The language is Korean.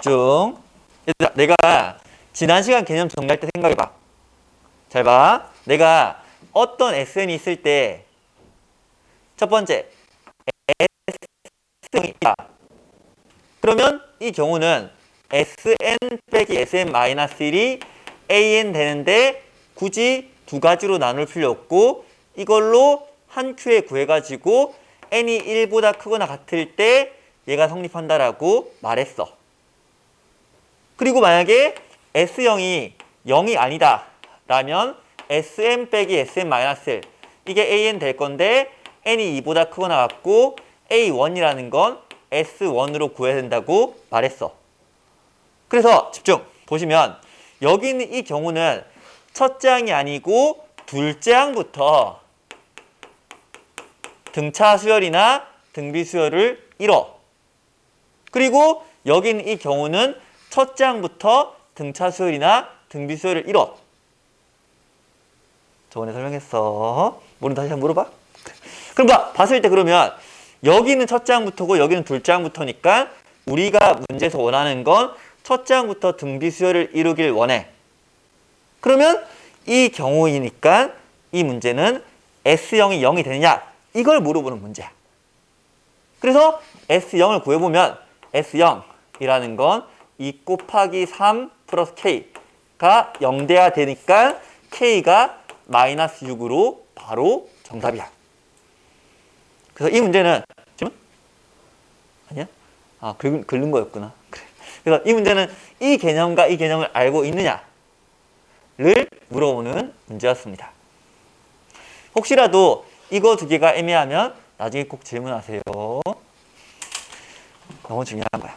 집중. 내가 지난 시간 개념 정리할 때 생각해봐. 잘 봐. 내가 어떤 SN이 있을 때 첫 번째 S형이 있다. 그러면 이 경우는 SN 빼기 SN 마이너스 1이 AN 되는데 굳이 두 가지로 나눌 필요 없고 이걸로 한 큐에 구해가지고 n이 1보다 크거나 같을 때 얘가 성립한다라고 말했어. 그리고 만약에 S형이 0이 아니다 라면 SM 빼기 SM 마이너스 1 이게 AN 될 건데 n이 2보다 크거나 같고 A1이라는 건 S1으로 구해야 된다고 말했어. 그래서 집중 보시면 여기 있는 이 경우는 첫째 항이 아니고 둘째 항부터 등차 수열이나 등비 수열을 잃어. 그리고 여기 있는 이 경우는 첫째 항부터 등차 수열이나 등비 수열을 잃어. 저번에 설명했어. 모르면 다시 한번 물어봐. 그럼 봐, 봤을 때 그러면 여기는 첫째 항부터고 여기는 둘째 항부터니까 우리가 문제에서 원하는 건 첫째 항부터 등비 수열을 이루길 원해. 그러면 이 경우이니까 이 문제는 S형이 0이 되느냐 이걸 물어보는 문제야. 그래서 S0을 구해보면 S0이라는 건 2 곱하기 3 플러스 K가 0돼야 되니까 K가 마이너스 6으로 바로 정답이야. 그래서 이 문제는 지금 아니야? 아 긁, 긁는 거였구나. 그래. 그래서 이 문제는 이 개념과 이 개념을 알고 있느냐를 물어보는 문제였습니다. 혹시라도 이거 두 개가 애매하면 나중에 꼭 질문하세요. 너무 중요한 거야.